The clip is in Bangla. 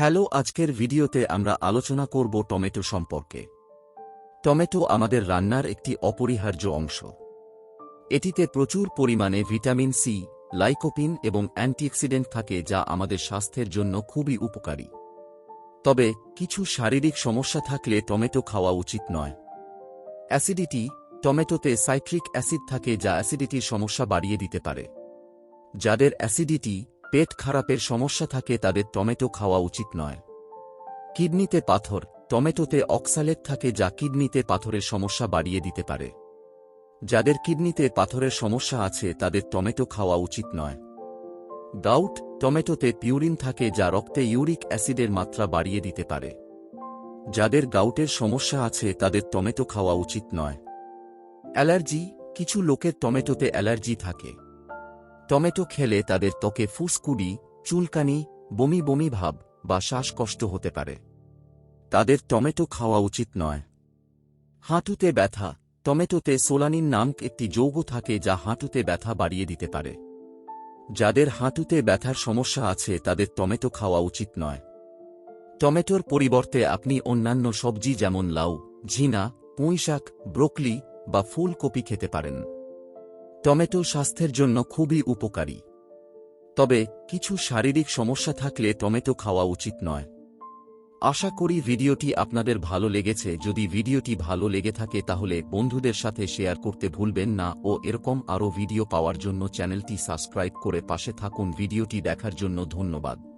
হ্যালো, আজকের ভিডিওতে আমরা আলোচনা করব টমেটো সম্পর্কে। টমেটো আমাদের রান্নার একটি অপরিহার্য অংশ। এটিতে প্রচুর পরিমাণে ভিটামিন সি, লাইকোপিন এবং অ্যান্টিঅক্সিডেন্ট থাকে যা আমাদের স্বাস্থ্যের জন্য খুবই উপকারী। তবে কিছু শারীরিক সমস্যা থাকলে টমেটো খাওয়া উচিত নয়। অ্যাসিডিটি টমেটোতে সাইট্রিক অ্যাসিড থাকে যা অ্যাসিডিটির সমস্যা বাড়িয়ে দিতে পারে। যাদের অ্যাসিডিটি পেট খারাপের সমস্যা থাকে তাদের টমেটো খাওয়া উচিত নয়। কিডনিতে পাথর, টমেটোতে অক্সালেট থাকে যা কিডনিতে পাথরের সমস্যা বাড়িয়ে দিতে পারে। যাদের কিডনিতে পাথরের সমস্যা আছে, তাদের টমেটো খাওয়া উচিত নয়। গাউট, টমেটোতে পিউরিন থাকে যা রক্তে ইউরিক অ্যাসিডের মাত্রা বাড়িয়ে দিতে পারে। যাদের গাউটের সমস্যা আছে, তাদের টমেটো খাওয়া উচিত নয়। অ্যালার্জি, কিছু লোকের টমেটোতে অ্যালার্জি থাকে। টমেটো খেলে তাদের ত্বকে ফুসকুডি, চুলকানি, বমি বমি ভাব বা শ্বাসকষ্ট হতে পারে। তাদের টমেটো খাওয়া উচিত নয়। হাঁটুতে ব্যথা। টমেটোতে সোলানিন নামক একটি যৌগ থাকে যা হাঁটুতে ব্যথা বাড়িয়ে দিতে পারে। যাদের হাঁটুতে ব্যথার সমস্যা আছে, তাদের টমেটো খাওয়া উচিত নয়। টমেটোর পরিবর্তে আপনি অন্যান্য সবজি যেমন লাউ, ঝিনা, পুঁইশাক, ব্রোকলি বা ফুলকপি খেতে পারেন। টমেটো স্বাস্থ্যের জন্য খুবই উপকারী। তবে, কিছু শারীরিক সমস্যা থাকলে টমেটো খাওয়া উচিত নয়। আশা করি ভিডিওটি আপনাদের ভালো লেগেছে। যদি ভিডিওটি ভালো লেগে থাকে তাহলে বন্ধুদের সাথে শেয়ার করতে ভুলবেন না ও এরকম আরও ভিডিও পাওয়ার জন্য চ্যানেলটি সাবস্ক্রাইব করে পাশে থাকুন। ভিডিওটি দেখার জন্য ধন্যবাদ।